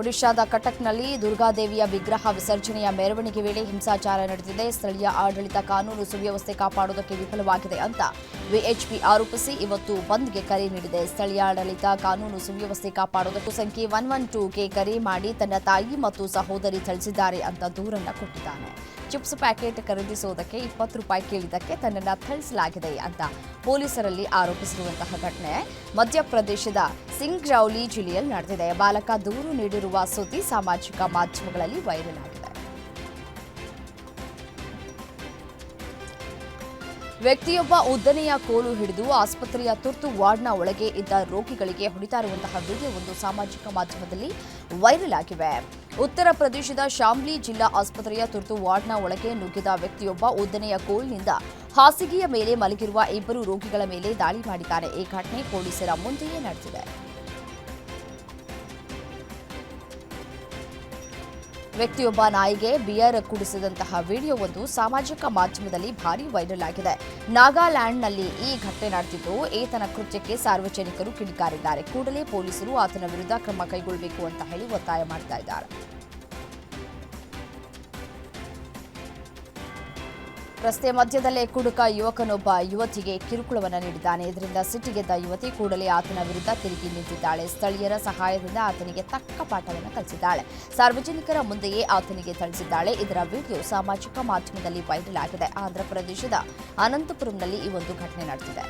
ಒಡಿಶಾದ ಕಟಕ್ನಲ್ಲಿ ದುರ್ಗಾದೇವಿಯ ವಿಗ್ರಹ ವಿಸರ್ಜನೆಯ ಮೆರವಣಿಗೆ ವೇಳೆ ಹಿಂಸಾಚಾರ ನಡೆದಿದೆ. ಸ್ಥಳೀಯ ಆಡಳಿತ ಕಾನೂನು ಸುವ್ಯವಸ್ಥೆ ಕಾಪಾಡುವುದಕ್ಕೆ ವಿಫಲವಾಗಿದೆ ಅಂತ ವಿಎಚ್ಪಿ ಆರೋಪಿಸಿ ಇವತ್ತು ಬಂದ್ಗೆ ಕರೆ ನೀಡಿದೆ. ಸ್ಥಳೀಯ ಆಡಳಿತ ಕಾನೂನು ಸುವ್ಯವಸ್ಥೆ ಕಾಪಾಡುವುದಕ್ಕೂ ಸಂಖ್ಯೆ ಒನ್ ಒನ್ ಟೂಗೆ ಕರೆ ಮಾಡಿ ತನ್ನ ತಾಯಿ ಮತ್ತು ಸಹೋದರಿ ಥಳಿಸಿದ್ದಾರೆ ಅಂತ ದೂರನ್ನ ಕೊಟ್ಟಿದ್ದಾನೆ. ಚಿಪ್ಸ್ ಪ್ಯಾಕೆಟ್ ಖರೀದಿಸುವುದಕ್ಕೆ ಇಪ್ಪತ್ತು ರೂಪಾಯಿ ಕೇಳಿದ್ದಕ್ಕೆ ತನ್ನನ್ನು ಥಳಿಸಲಾಗಿದೆ ಅಂತ ಪೊಲೀಸರಲ್ಲಿ ಆರೋಪಿಸಿರುವಂತಹ ಘಟನೆ ಮಧ್ಯಪ್ರದೇಶದ ಸಿಂಗ್ರೌಲಿ ಜಿಲ್ಲೆಯಲ್ಲಿ ನಡೆದಿದೆ. ಬಾಲಕ ದೂರು ನೀಡಿರುವ ಸುದ್ದಿ ಸಾಮಾಜಿಕ ಮಾಧ್ಯಮಗಳಲ್ಲಿ ವೈರಲ್ ಆಗಿದೆ. ವ್ಯಕ್ತಿಯೊಬ್ಬ ಉದ್ದನೆಯ ಕೋಲು ಹಿಡಿದು ಆಸ್ಪತ್ರೆಯ ತುರ್ತು ವಾರ್ಡ್ನ ಒಳಗೆ ಇದ್ದ ರೋಗಿಗಳಿಗೆ ಹೊಡಿತಾ ಇರುವಂತಹ ವಿಡಿಯೋ ಒಂದು ಸಾಮಾಜಿಕ ಮಾಧ್ಯಮದಲ್ಲಿ ವೈರಲ್ ಆಗಿವೆ ಉತ್ತರ ಪ್ರದೇಶದ ಶಾಮ್ಲಿ ಜಿಲ್ಲಾ ಆಸ್ಪತ್ರೆಯ ತುರ್ತು ವಾರ್ಡ್ನ ಒಳಗೆ ನುಗ್ಗಿದ ವ್ಯಕ್ತಿಯೊಬ್ಬ ಉದ್ದನೆಯ ಕೋಲಿನಿಂದ ಹಾಸಿಗೆಯ ಮೇಲೆ ಮಲಗಿರುವ ಇಬ್ಬರು ರೋಗಿಗಳ ಮೇಲೆ ದಾಳಿ ಮಾಡಿದ್ದಾರೆ. ಈ ಘಟನೆ ಪೊಲೀಸರ ಮುಂದೆಯೇ ನಡೆದಿದೆ. ವ್ಯಕ್ತಿಯೊಬ್ಬ ನಾಯಿಗೆ ಬಿಯರ್ ಕುಡಿಸಿದಂತಹ ವಿಡಿಯೋ ಒಂದು ಸಾಮಾಜಿಕ ಮಾಧ್ಯಮದಲ್ಲಿ ಭಾರಿ ವೈರಲ್ ಆಗಿದೆ. ನಾಗಾಲ್ಯಾಂಡ್ನಲ್ಲಿ ಈ ಘಟನೆ ನಡೆದಿದ್ದು ಈತನ ಕೃತ್ಯಕ್ಕೆ ಸಾರ್ವಜನಿಕರು ಕಿಡಿಕಾರಿದ್ದಾರೆ. ಕೂಡಲೇ ಪೊಲೀಸರು ಆತನ ವಿರುದ್ಧ ಕ್ರಮ ಕೈಗೊಳ್ಳಬೇಕು ಅಂತ ಹೇಳಿ ಒತ್ತಾಯ ಮಾಡ್ತಾ ಇದ್ದಾರೆ. ರಸ್ತೆ ಮಧ್ಯದಲ್ಲೇ ಕುಡುಕ ಯುವಕನೊಬ್ಬ ಯುವತಿಗೆ ಕಿರುಕುಳವನ್ನು ನೀಡಿದ್ದಾನೆ. ಇದರಿಂದ ಸಿಟ್ಟಿಗೆದ್ದ ಯುವತಿ ಕೂಡಲೇ ಆತನ ವಿರುದ್ಧ ತಿರುಗಿ ನಿಂತಿದ್ದಾಳೆ. ಸ್ಥಳೀಯರ ಸಹಾಯದಿಂದ ಆತನಿಗೆ ತಕ್ಕ ಪಾಠವನ್ನು ಕಲಿಸಿದ್ದಾಳೆ. ಸಾರ್ವಜನಿಕರ ಮುಂದೆಯೇ ಆತನಿಗೆ ಥಳಿಸಿದ್ದಾಳೆ. ಇದರ ವಿಡಿಯೋ ಸಾಮಾಜಿಕ ಮಾಧ್ಯಮದಲ್ಲಿ ವೈರಲ್ ಆಗಿದೆ. ಆಂಧ್ರಪ್ರದೇಶದ ಅನಂತಪುರಂನಲ್ಲಿ ಈ ಒಂದು ಘಟನೆ ನಡೆದಿದೆ.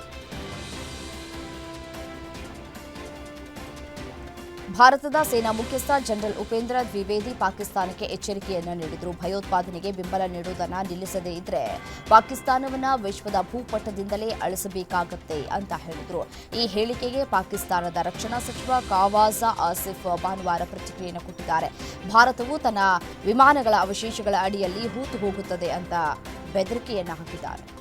ಭಾರತದ ಸೇನಾ ಮುಖ್ಯಸ್ಥ ಜನರಲ್ ಉಪೇಂದ್ರ ದ್ವಿವೇದಿ ಪಾಕಿಸ್ತಾನಕ್ಕೆ ಎಚ್ಚರಿಕೆಯನ್ನು ನೀಡಿದ್ರು. ಭಯೋತ್ಪಾದನೆಗೆ ಬೆಂಬಲ ನೀಡುವುದನ್ನು ನಿಲ್ಲಿಸದೇ ಇದ್ರೆ ಪಾಕಿಸ್ತಾನವನ್ನು ವಿಶ್ವದ ಭೂಪಟದಿಂದಲೇ ಅಳಿಸಬೇಕಾಗತ್ತೆ ಅಂತ ಹೇಳಿದ್ರು. ಈ ಹೇಳಿಕೆಗೆ ಪಾಕಿಸ್ತಾನದ ರಕ್ಷಣಾ ಸಚಿವ ಕಾವಾಜಾ ಆಸಿಫ್ ಭಾನುವಾರ ಪ್ರತಿಕ್ರಿಯೆಯನ್ನು ಕೊಟ್ಟಿದ್ದಾರೆ. ಭಾರತವು ತನ್ನ ವಿಮಾನಗಳ ಅವಶೇಷಗಳ ಅಡಿಯಲ್ಲಿ ಹೂತು ಹೋಗುತ್ತದೆ ಅಂತ ಬೆದರಿಕೆಯನ್ನು ಹಾಕಿದ್ದಾರೆ.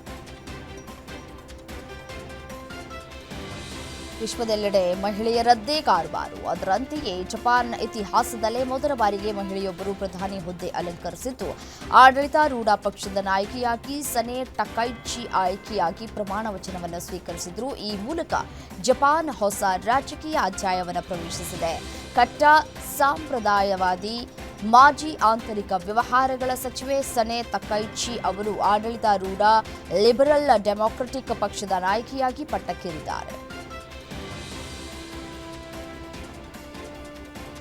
ವಿಶ್ವದೆಲ್ಲೆಡೆ ಮಹಿಳೆಯರದ್ದೇ ಕಾರುಬಾರು ಅದರಂತೆಯೇ ಜಪಾನ್ ಇತಿಹಾಸದಲ್ಲೇ ಮೊದಲ ಬಾರಿಗೆ ಮಹಿಳೆಯೊಬ್ಬರು ಪ್ರಧಾನಿ ಹುದ್ದೆ ಅಲಂಕರಿಸಿದ್ದು ಆಡಳಿತಾರೂಢ ಪಕ್ಷದ ನಾಯಕಿಯಾಗಿ ಸನೆ ಟಕೈಚಿ ಆಯ್ಕೆಯಾಗಿ ಪ್ರಮಾಣ ವಚನವನ್ನು ಸ್ವೀಕರಿಸಿದ್ರು. ಈ ಮೂಲಕ ಜಪಾನ್ ಹೊಸ ರಾಜಕೀಯ ಅಧ್ಯಾಯವನ್ನು ಪ್ರವೇಶಿಸಿದೆ. ಕಟ್ಟ ಸಾಂಪ್ರದಾಯವಾದಿ ಮಾಜಿ ಆಂತರಿಕ ವ್ಯವಹಾರಗಳ ಸಚಿವೆ ಸನೆ ತಕೈಚಿ ಅವರು ಆಡಳಿತಾರೂಢ ಲಿಬರಲ್ ಡೆಮಾಕ್ರೆಟಿಕ್ ಪಕ್ಷದ ನಾಯಕಿಯಾಗಿ ಪಟ್ಟಕ್ಕೇರಿದ್ದಾರೆ.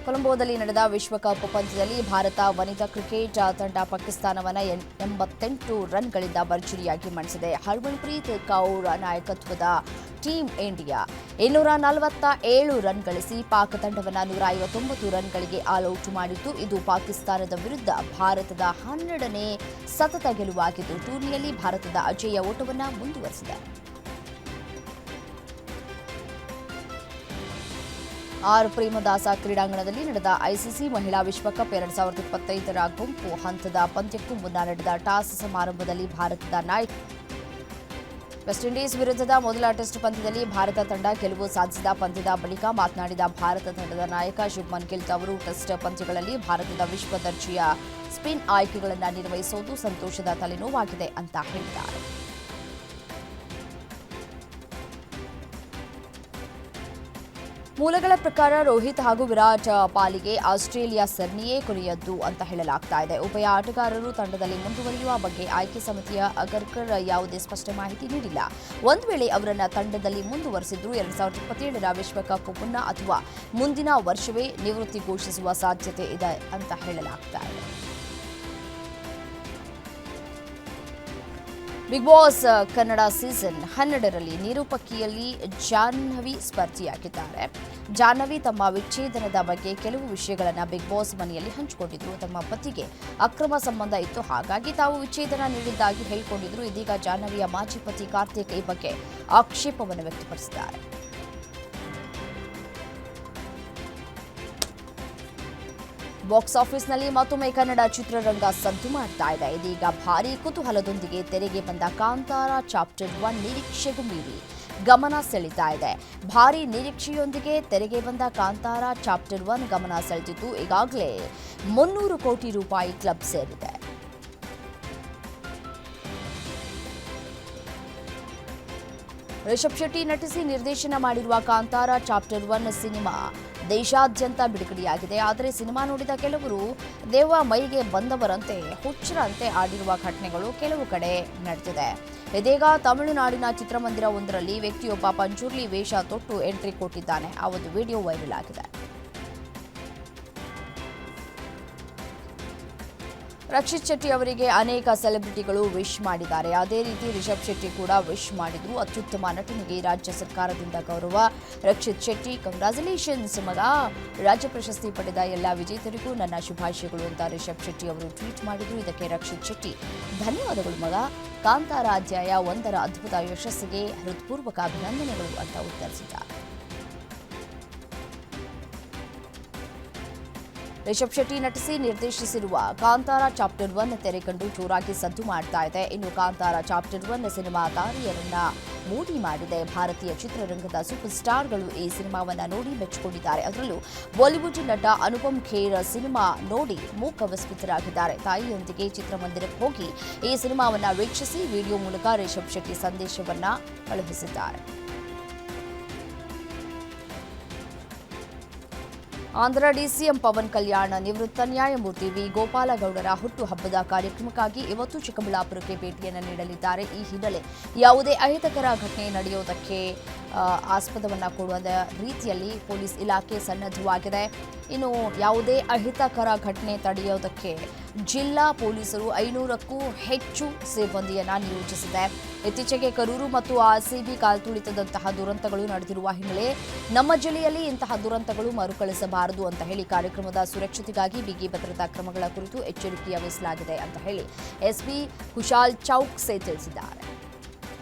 ಕೊಲಂಬೋದಲ್ಲಿ ನಡೆದ ವಿಶ್ವಕಪ್ ಪಂದ್ಯದಲ್ಲಿ ಭಾರತ ವನಿತಾ ಕ್ರಿಕೆಟ್ ತಂಡ ಪಾಕಿಸ್ತಾನವನ್ನು ಎಂಬತ್ತೆಂಟು ರನ್ಗಳಿಂದ ಭರ್ಜರಿಯಾಗಿ ಮಣಿಸಿದೆ. ಹರ್ಮನ್ಪ್ರೀತ್ ಕೌರ್ ನಾಯಕತ್ವದ ಟೀಂ ಇಂಡಿಯಾ ಇನ್ನೂರ ನಲವತ್ತ ಏಳು ರನ್ ಗಳಿಸಿ ಪಾಕ್ ತಂಡವನ್ನು ನೂರ ಐವತ್ತೊಂಬತ್ತು ರನ್ಗಳಿಗೆ ಆಲೌಟ್ ಮಾಡಿತ್ತು. ಇದು ಪಾಕಿಸ್ತಾನದ ವಿರುದ್ಧ ಭಾರತದ ಹನ್ನೆರಡನೇ ಸತತ ಗೆಲುವಾಗಿದ್ದು, ಟೂರ್ನಿಯಲ್ಲಿ ಭಾರತದ ಅಜೇಯ ಓಟವನ್ನು ಮುಂದುವರೆಸಿದೆ. ಆರ್ ಪ್ರೇಮದಾಸ ಕ್ರೀಡಾಂಗಣದಲ್ಲಿ ನಡೆದ ಐಸಿಸಿ ಮಹಿಳಾ ವಿಶ್ವಕಪ್ ಎರಡ್ ಸಾವಿರದ ಇಪ್ಪತ್ತೈದರ ಗುಂಪು ಹಂತದ ಪಂದ್ಯಕ್ಕೂ ಮುನ್ನ ನಡೆದ ಟಾಸ್ ಸಮಾರಂಭದಲ್ಲಿ ಭಾರತದ ನಾಯಕ ವೆಸ್ಟ್ ಇಂಡೀಸ್ ವಿರುದ್ಧದ ಮೊದಲ ಟೆಸ್ಟ್ ಪಂದ್ಯದಲ್ಲಿ ಭಾರತ ತಂಡ ಗೆಲುವು ಸಾಧಿಸಿದ ಪಂದ್ಯದ ಬಳಿಕ ಮಾತನಾಡಿದ ಭಾರತ ತಂಡದ ನಾಯಕ ಶುಭ್ಮನ್ ಗಿಲ್ ಅವರು ಟೆಸ್ಟ್ ಪಂದ್ಯಗಳಲ್ಲಿ ಭಾರತದ ವಿಶ್ವ ದರ್ಜೆಯ ಸ್ಪಿನ್ ಆಯ್ಕೆಗಳನ್ನು ನಿರ್ವಹಿಸುವುದು ಸಂತೋಷದ ತಲೆನೋವಾಗಿದೆ ಅಂತ ಹೇಳಿದ್ದಾರೆ. ಮೂಲಗಳ ಪ್ರಕಾರ ರೋಹಿತ್ ಹಾಗೂ ವಿರಾಟ್ ಪಾಲಿಗೆ ಆಸ್ಟ್ರೇಲಿಯಾ ಸರಣಿಯೇ ಕೊನೆಯದ್ದು ಅಂತ ಹೇಳಲಾಗ್ತಾ ಇದೆ. ಉಭಯ ಆಟಗಾರರು ತಂಡದಲ್ಲಿ ಮುಂದುವರಿಯುವ ಬಗ್ಗೆ ಆಯ್ಕೆ ಸಮಿತಿಯ ಅಗರ್ಕರ್ ಯಾವುದೇ ಸ್ಪಷ್ಟ ಮಾಹಿತಿ ನೀಡಿಲ್ಲ. ಒಂದು ವೇಳೆ ಅವರನ್ನ ತಂಡದಲ್ಲಿ ಮುಂದುವರೆಸಿದ್ರು ಎರಡ್ ಸಾವಿರದ ಇಪ್ಪತ್ತೇಳರ ವಿಶ್ವಕಪ್ ಮುನ್ನ ಅಥವಾ ಮುಂದಿನ ವರ್ಷವೇ ನಿವೃತ್ತಿ ಘೋಷಿಸುವ ಸಾಧ್ಯತೆ ಇದೆ ಅಂತ ಹೇಳಲಾಗ್ತಾ ಇದೆ. ಬಿಗ್ ಬಾಸ್ ಕನ್ನಡ ಸೀಸನ್ ಹನ್ನೆರಡರಲ್ಲಿ ನಿರೂಪಕಿಯಲ್ಲಿ ಜಾಹ್ನವಿ ಸ್ಪರ್ಧಿಯಾಗಿದ್ದಾರೆ. ಜಾಹ್ನವಿ ತಮ್ಮ ವಿಚ್ಛೇದನದ ಬಗ್ಗೆ ಕೆಲವು ವಿಷಯಗಳನ್ನು ಬಿಗ್ ಬಾಸ್ ಮನೆಯಲ್ಲಿ ಹಂಚಿಕೊಂಡಿದ್ರು. ತಮ್ಮ ಪತಿಗೆ ಅಕ್ರಮ ಸಂಬಂಧ ಇತ್ತು. ಹಾಗಾಗಿ ತಾವು ವಿಚ್ಛೇದನ ನೀಡಿದ್ದಾಗಿ ಹೇಳಿಕೊಂಡಿದ್ರು. ಇದೀಗ ಜಾಹ್ನವಿಯ ಮಾಜಿ ಪತಿ ಕಾರ್ತಿಕ್ ಈ ಬಗ್ಗೆ ಆಕ್ಷೇಪವನ್ನು ವ್ಯಕ್ತಪಡಿಸಿದ್ದಾರೆ. ಬಾಕ್ಸ್ ಆಫೀಸ್ನಲ್ಲಿ ಮತ್ತೊಮ್ಮೆ ಕನ್ನಡ ಚಿತ್ರರಂಗ ಸದ್ದು ಮಾಡ್ತಾ ಇದೆ. ಇದೀಗ ಭಾರೀ ಕುತೂಹಲದೊಂದಿಗೆ ತೆರೆಗೆ ಬಂದ ಕಾಂತಾರ ಚಾಪ್ಟರ್ ಒನ್ ನಿರೀಕ್ಷೆಗೂ ಮೀರಿ ಗಮನ ಸೆಳೀತಾ ಇದೆ. ಭಾರೀ ನಿರೀಕ್ಷೆಯೊಂದಿಗೆ ತೆರೆಗೆ ಬಂದ ಕಾಂತಾರ ಚಾಪ್ಟರ್ ಒನ್ ಗಮನ ಸೆಳೆದಿದ್ದು ಈಗಾಗಲೇ ಮುನ್ನೂರು ಕೋಟಿ ರೂಪಾಯಿ ಕ್ಲಬ್ ಸೇರಿದೆ. ರಿಷಬ್ ಶೆಟ್ಟಿ ನಟಿಸಿ ನಿರ್ದೇಶನ ಮಾಡಿರುವ ಕಾಂತಾರ ಚಾಪ್ಟರ್ ಒನ್ ಸಿನಿಮಾ ದೇಶಾದ್ಯಂತ ಬಿಡುಗಡೆಯಾಗಿದೆ. ಆದರೆ ಸಿನಿಮಾ ನೋಡಿದ ಕೆಲವರು ದೇವ ಮೈಗೆ ಬಂದವರಂತೆ ಹುಚ್ಚರಂತೆ ಆಡಿರುವ ಘಟನೆಗಳು ಕೆಲವು ಕಡೆ ನಡೆದಿದೆ. ಇದೀಗ ತಮಿಳುನಾಡಿನ ಚಿತ್ರಮಂದಿರವೊಂದರಲ್ಲಿ ವ್ಯಕ್ತಿಯೊಬ್ಬ ಪಂಚುರ್ಲಿ ವೇಷ ತೊಟ್ಟು ಎಂಟ್ರಿ ಕೊಟ್ಟಿದ್ದಾನೆ. ಆ ಒಂದು ವಿಡಿಯೋ ವೈರಲ್ ಆಗಿದೆ. ರಕ್ಷಿತ್ ಶೆಟ್ಟಿ ಅವರಿಗೆ ಅನೇಕ ಸೆಲೆಬ್ರಿಟಿಗಳು ವಿಶ್ ಮಾಡಿದ್ದಾರೆ. ಅದೇ ರೀತಿ ರಿಷಬ್ ಶೆಟ್ಟಿ ಕೂಡ ವಿಶ್ ಮಾಡಿದ್ರು. ಅತ್ಯುತ್ತಮ ನಟನಿಗೆ ರಾಜ್ಯ ಸರ್ಕಾರದಿಂದ ಗೌರವ. ರಕ್ಷಿತ್ ಶೆಟ್ಟಿ ಕಂಗ್ರಾಚುಲೇಷನ್ಸ್ ಮಗ! ರಾಜ್ಯ ಪ್ರಶಸ್ತಿ ಪಡೆದ ಎಲ್ಲ ವಿಜೇತರಿಗೂ ನನ್ನ ಶುಭಾಶಯಗಳು ಅಂತ ರಿಷಬ್ ಶೆಟ್ಟಿ ಅವರು ಟ್ವೀಟ್ ಮಾಡಿದ್ರು. ಇದಕ್ಕೆ ರಕ್ಷಿತ್ ಶೆಟ್ಟಿ, ಧನ್ಯವಾದಗಳು, ಮಗ! ಕಾಂತಾರ ಅಧ್ಯಾಯ ಒಂದರ ಅದ್ಭುತ ಯಶಸ್ಸಿಗೆ ಹೃತ್ಪೂರ್ವಕ ಅಭಿನಂದನೆಗಳು ಅಂತ ಉತ್ತರಿಸಿದ್ದಾರೆ. ರಿಷಬ್ ಶೆಟ್ಟಿ ನಟಿಸಿ ನಿರ್ದೇಶಿಸಿರುವ ಕಾಂತಾರ ಚಾಪ್ಟರ್ ಒನ್ ತೆರೆ ಕಂಡು ಜೋರಾಗಿ ಸದ್ದು ಮಾಡ್ತಾ ಇದೆ. ಇನ್ನು ಕಾಂತಾರ ಚಾಪ್ಟರ್ ಒನ್ ಸಿನಿಮಾ ತಾರೆಯರನ್ನ ಮೋಡಿ ಮಾಡಿದೆ. ಭಾರತೀಯ ಚಿತ್ರರಂಗದ ಸೂಪರ್ ಸ್ಟಾರ್ಗಳು ಈ ಸಿನಿಮಾವನ್ನ ನೋಡಿ ಮೆಚ್ಚಿಕೊಂಡಿದ್ದಾರೆ. ಅದರಲ್ಲೂ ಬಾಲಿವುಡ್ ನಟ ಅನುಪಮ್ ಖೇರ್ ಸಿನಿಮಾ ನೋಡಿ ಮೂಕ ವಿಸ್ಮಿತರಾಗಿದ್ದಾರೆ ತಾಯಿಯೊಂದಿಗೆ ಚಿತ್ರಮಂದಿರಕ್ಕೆ ಹೋಗಿ ಈ ಸಿನಿಮಾವನ್ನ ವೀಕ್ಷಿಸಿ, ವಿಡಿಯೋ ಮೂಲಕ ರಿಷಬ್ ಶೆಟ್ಟಿ ಸಂದೇಶವನ್ನ ಕಳುಹಿಸಿದ್ದಾರೆ. ಆಂಧ್ರ ಡಿಸಿಎಂ ಪವನ್ ಕಲ್ಯಾಣ ನಿವೃತ್ತ ನ್ಯಾಯಮೂರ್ತಿ ವಿ ಗೋಪಾಲಗೌಡರ ಹುಟ್ಟುಹಬ್ಬದ ಕಾರ್ಯಕ್ರಮಕ್ಕಾಗಿ ಇವತ್ತು ಚಿಕ್ಕಬಳ್ಳಾಪುರಕ್ಕೆ ಭೇಟಿಯನ್ನು ನೀಡಲಿದ್ದಾರೆ. ಈ ಹಿನ್ನೆಲೆ ಯಾವುದೇ ಅಹಿತಕರ ಘಟನೆ ನಡೆಯುವುದಕ್ಕೆ ಆಸ್ಪದವನ್ನು ಕೊಡುವ ರೀತಿಯಲ್ಲಿ ಪೊಲೀಸ್ ಇಲಾಖೆ ಸನ್ನದ್ಧವಾಗಿದೆ. ಇನ್ನು ಯಾವುದೇ ಅಹಿತಕರ ಘಟನೆ ತಡೆಯೋದಕ್ಕೆ ಜಿಲ್ಲಾ ಪೊಲೀಸರು ಐನೂರಕ್ಕೂ ಹೆಚ್ಚು ಸಿಬ್ಬಂದಿಯನ್ನು ನಿಯೋಜಿಸಿದೆ. ಇತ್ತೀಚೆಗೆ ಕರೂರು ಮತ್ತು ಆರ್ಸಿಬಿ ಕಾಲ್ತುಳಿತದಂತಹ ದುರಂತಗಳು ನಡೆದಿರುವ ಹಿನ್ನೆಲೆ ನಮ್ಮ ಜಿಲ್ಲೆಯಲ್ಲಿ ಇಂತಹ ದುರಂತಗಳು ಮರುಕಳಿಸಬಾರದು ಅಂತ ಹೇಳಿ ಕಾರ್ಯಕ್ರಮದ ಸುರಕ್ಷತೆಗಾಗಿ ಬಿಗಿ ಭದ್ರತಾ ಕ್ರಮಗಳ ಕುರಿತು ಎಚ್ಚರಿಕೆಯ ವಹಿಸಲಾಗಿದೆ ಅಂತ ಹೇಳಿ ಎಸ್ಪಿ ಕುಶಾಲ್ ಚೌಕ್ಸೆ ತಿಳಿಸಿದ್ದಾರೆ.